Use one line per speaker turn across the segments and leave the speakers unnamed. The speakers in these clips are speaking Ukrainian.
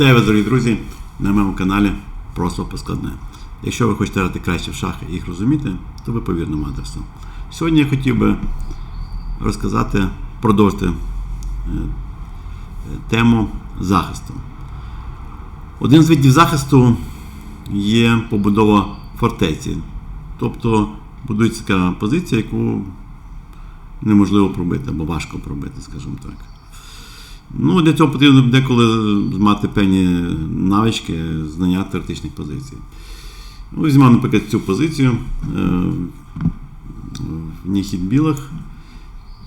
Вітаю вас, дорогі друзі, на моєму каналі Просто Поскладне. Якщо ви хочете грати краще в шахи і їх розуміти, то ви повірно адресу. Сьогодні я хотів би розказати, продовжити е, тему захисту. Один з видів захисту є побудова фортеці. Тобто будується така позиція, яку неможливо пробити або важко пробити, скажімо так. Ну, Для цього потрібно деколи мати певні навички, знання теоретичних позицій. Ну, Візьмемо, наприклад, цю позицію. Е, в ніхід білих,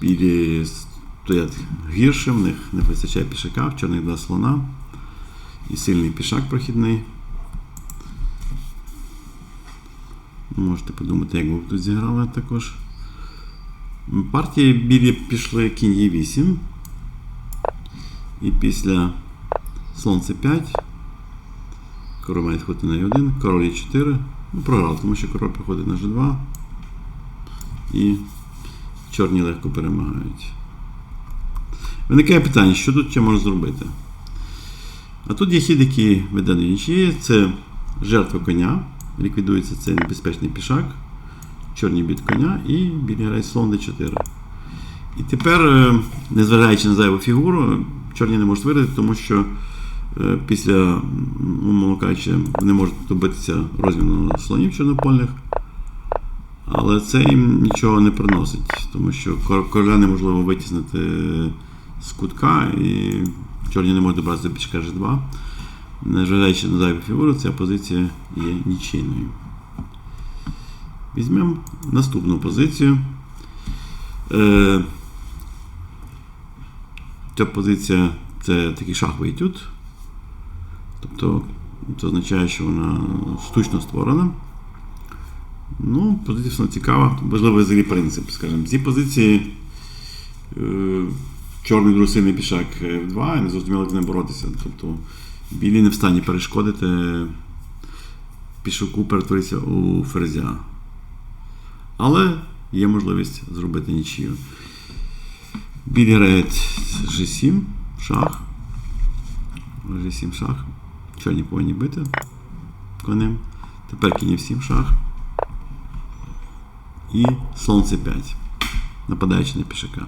білі стоять гірше, в них не вистачає пішака, в чорних два слона і сильний пішак прохідний. Можете подумати, як ви тут зіграли також. Партії білі пішли кінь е 8 і після слон С5 король відходити на Е1, король Е4. Ну, програв, тому що король приходить на G2 і чорні легко перемагають. Виникає питання, що тут ще можна зробити? А тут є хід, який веде до нічиї, це жертва коня. Ліквідується цей небезпечний пішак, чорні бід коня і білі грає слон d4. І тепер, е, незважаючи на зайву фігуру, чорні не можуть виграти, тому що е, після, кажучи, вони можуть добитися розміну слонів чорнопольних, але це їм нічого не приносить, тому що короля неможливо витіснити з кутка, і чорні не можуть добратися до пішка G2. Незважаючи на зайву фігуру, ця позиція є нічийною. Візьмемо наступну позицію. Ця позиція це такий шаховий етюд. Тобто це означає, що вона штучно створена. Ну, позиція цікава, важливий взагалі принцип. Скажімо, ці позиції е, чорний друсильний пішак F2, і не зрозуміло, як з ним боротися. Тобто білі не в стані перешкодити пішоку перетворитися у ферзя. Але є можливість зробити нічию. Білі грають G7, шах. G7 шах. Чорні повинні бити конем. Тепер кінь F7 шах. І слон C5. Нападаючи на пішака.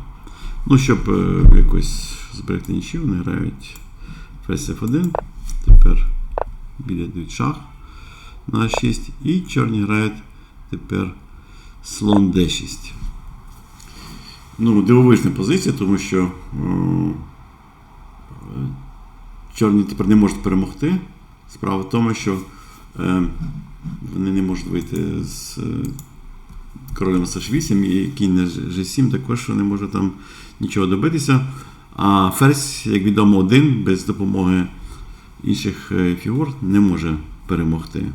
Ну, щоб е, якось зберегти нічию, вони грають ферзь F1. Тепер білі дають шах на А6. І чорні грають тепер слон D6. Ну, дивовижна позиція, тому що о, чорні тепер не можуть перемогти. Справа в тому, що е, вони не можуть вийти з е, королем Саш8 і кінь на G7 також не може там нічого добитися. А ферзь, як відомо, один без допомоги інших фігур не може перемогти.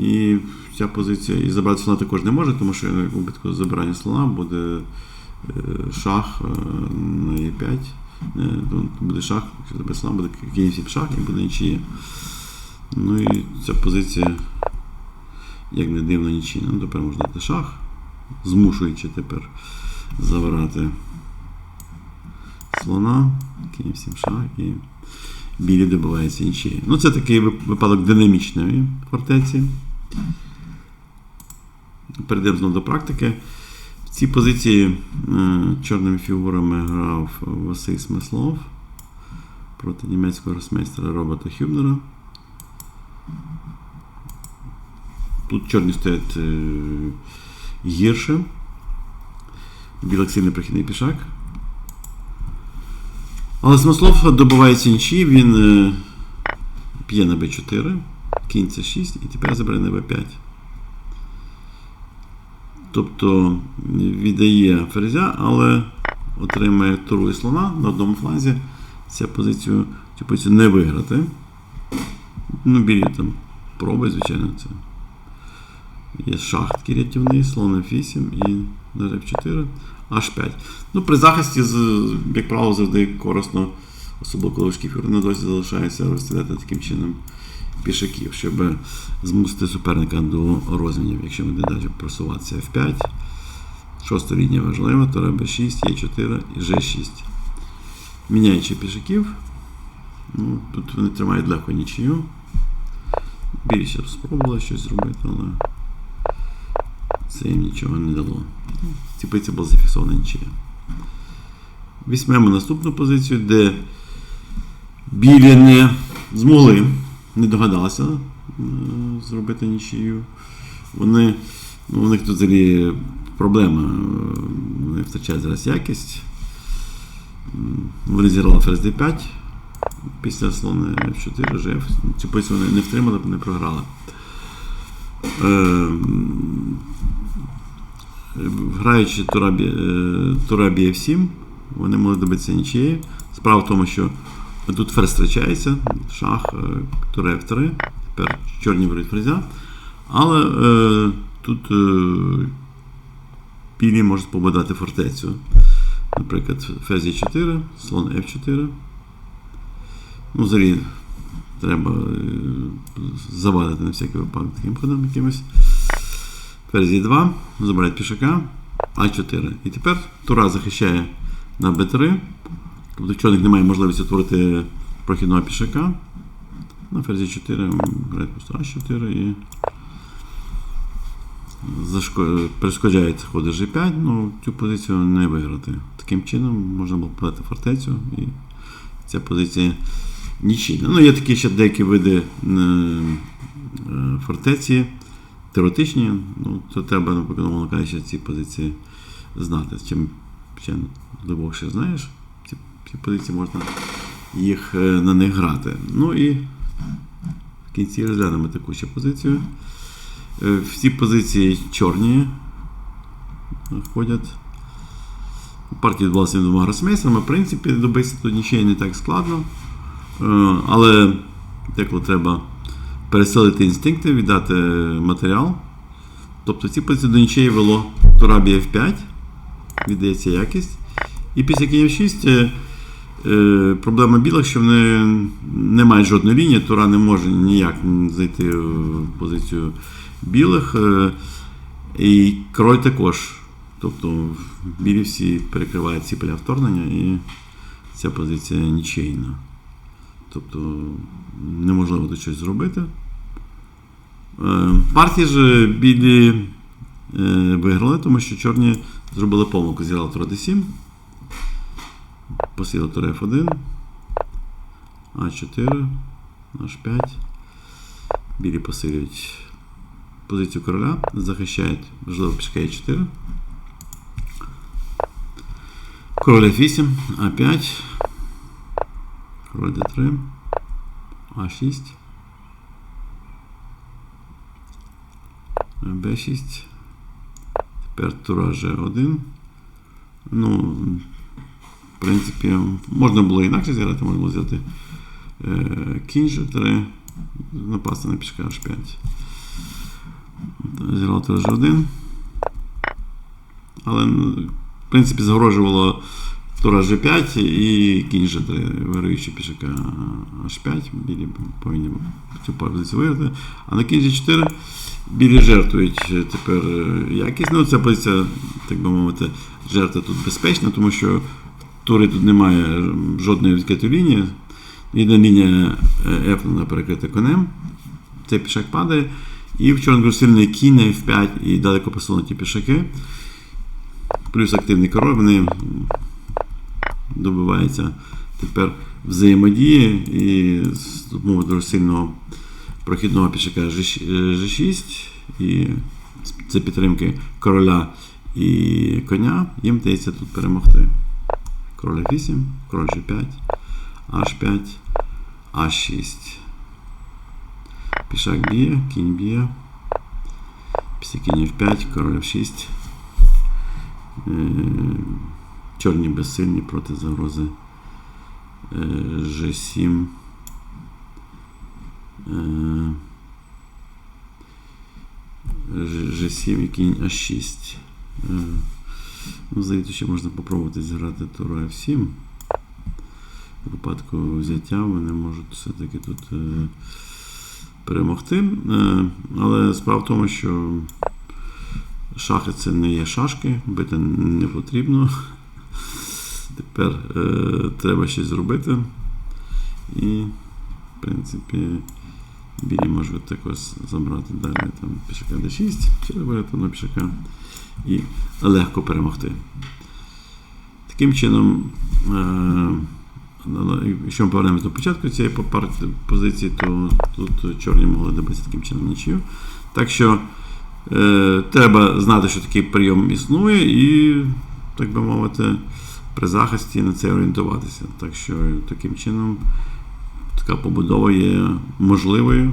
І ця позиція і забрати слона також не може, тому що у випадку забирання слона буде шах на Е5. Буде шах, якщо забере слона, буде 7 шах і буде нічия. Ну і ця позиція, як не дивно, нічийна. Ну, тепер можна дати шах, змушуючи тепер забирати слона, 7 шах і білі добиваються нічиї. Ну, це такий випадок динамічної фортеці. Перейдемо знову до практики. В цій позиції е, чорними фігурами грав Василь Смислов проти німецького росмейстера Роберта Хюбнера. Тут чорні стоять е, гірше. Білик сильний прихідний пішак. Але Смислов добувається інші, він е, п'є на b4, кінь c 6 і тепер забере на b5. Тобто віддає ферзя, але отримає туру і слона на одному фланзі. Цю позицію, цю позицію не виграти. Ну, білі там проби, звичайно, це. Є шах такий рятівний, слон F8 і на F4, H5. Ну, При захисті, як правило, завжди корисно, особливо коли фігури на досі залишається розстріляти таким чином пішаків, щоб змусити суперника до розмінів, якщо буде далі просуватися F5. Шоста лінія важлива, то b 6 Е4 і G6. Міняючи пішаків, Ну, тут вони тримають легко нічию. Білі ще спробували щось зробити, але це їм нічого не дало. Ці була зафіксована нічия. Візьмемо наступну позицію, де білі не змогли, не догадалися е, зробити нічию. Вони, ну, у них тут взагалі проблема. е, Вони втрачають зараз якість. Вони зіграли ферзь d5 після слона f4, GF. Цю позицію вони не втримали, не програли. Е, Граючи тура бі- е, тура bf7, вони могли добитися нічиєї. Справа в тому, що тут ферзь втрачається, шах, е, тура f3, тепер чорні беруть ферзя. Але е, тут е, білі можуть побудати фортецю. Наприклад, ферзь e4, слон f4. Ну, взагалі, треба е, завадити на всякий випадок таким ходом якимось. Ферзь e2, забирають пішака, А4. І тепер Тура захищає на Б3. Тобто в чорних немає можливості утворити прохідного пішака. На ферзі 4 грають просто А4 і зашко- перешкоджають ходи G5, ну цю позицію не виграти. Таким чином можна було подати фортецю і ця позиція нічийна. Ну, є такі ще деякі види е, фортеці, теоретичні, ну, то треба, наприклад, воно каже, ці позиції знати. Чим ще глибокше знаєш, ці, ці позиції можна їх е, на них грати. Ну і в кінці розглянемо таку ще позицію. Е, Всі позиції чорні входять. Партія відбулася двома гросмейстерами. В принципі, добитися тут нічого не так складно. Е, Але деколи треба переселити інстинкти, віддати матеріал. Тобто ці позиції до нічиї вело Тура F5, віддається якість. І після кінь 6 е, е, проблема білих, що вони не мають жодної лінії, Тура не може ніяк зайти в позицію білих. е, І король також. Тобто білі всі перекривають ці поля вторгнення і ця позиція нічийна. Тобто неможливо тут щось зробити. Е, Партії ж білі е, виграли, тому що чорні зробили помилку, зіграли тура d7, посіли тура f1, а4, h5. Білі посилюють позицію короля, захищають важливо пішка e4. Король f8, а5, король d3, а6, b6, тепер тура g1. Ну, в принципі, можна було інакше зіграти, можна було взяти е, кінь g3, напасти на пішка h5. Зіграв тура g1. Але, ну, в принципі, загрожувало тура G5 і кінь G3, вируючи пішака H5. Білі повинні цю позицію виграти. А на кінь G4 білі жертвують тепер е, якість. Ну, ця позиція, так би мовити, жертва тут безпечна, тому що в турі тут немає жодної відкритої лінії. Єдина лінія е, F перекрита конем. Цей пішак падає. І в чорному сильний кінь на F5 і далеко посунуті пішаки. Плюс активний король, вони добиваються тепер взаємодії і з дуже сильного прохідного пішака G6 і це підтримки короля і коня, їм вдається тут перемогти. Король 8, король G5, H5, А6. Пішак б'є, кінь б'є. Після кінь F5, король F6. Чорні безсильні проти загрози е, G7. Е, G7 і кінь А6. Е, Ну, здається, ще можна спробувати зіграти туру F7. В випадку взяття вони можуть все-таки тут е, перемогти. Е, але справа в тому, що шахи це не є шашки, бити не потрібно. Тепер е, треба щось зробити. І, в принципі, білі можуть також забрати далі там, пішака d6, чи вибрати одного пішака і легко перемогти. Таким чином, е, на- на- якщо ми повернемося до початку цієї позиції, то тут чорні могли добитися таким чином нічию. Так що е, треба знати, що такий прийом існує, і, так би мовити, при захисті на це орієнтуватися. Так що таким чином така побудова є можливою.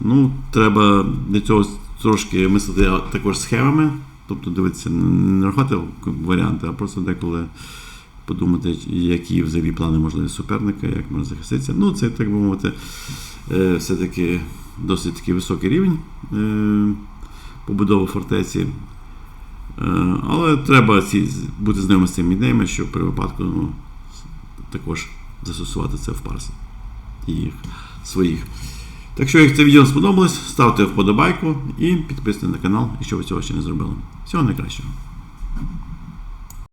Ну, треба для цього трошки мислити також схемами, тобто дивитися, не рахувати варіанти, а просто деколи подумати, які взагалі плани можливі суперника, як можна захиститися. Ну, це, так би мовити, е, все-таки досить такий високий рівень е, побудови фортеці. Е, Але треба ці, бути знайомим з цими ідеями, щоб при випадку ну, також застосувати це в парсі їх своїх. Так що, як це відео сподобалось, ставте вподобайку і підписуйтесь на канал, якщо ви цього ще не зробили. Всього найкращого.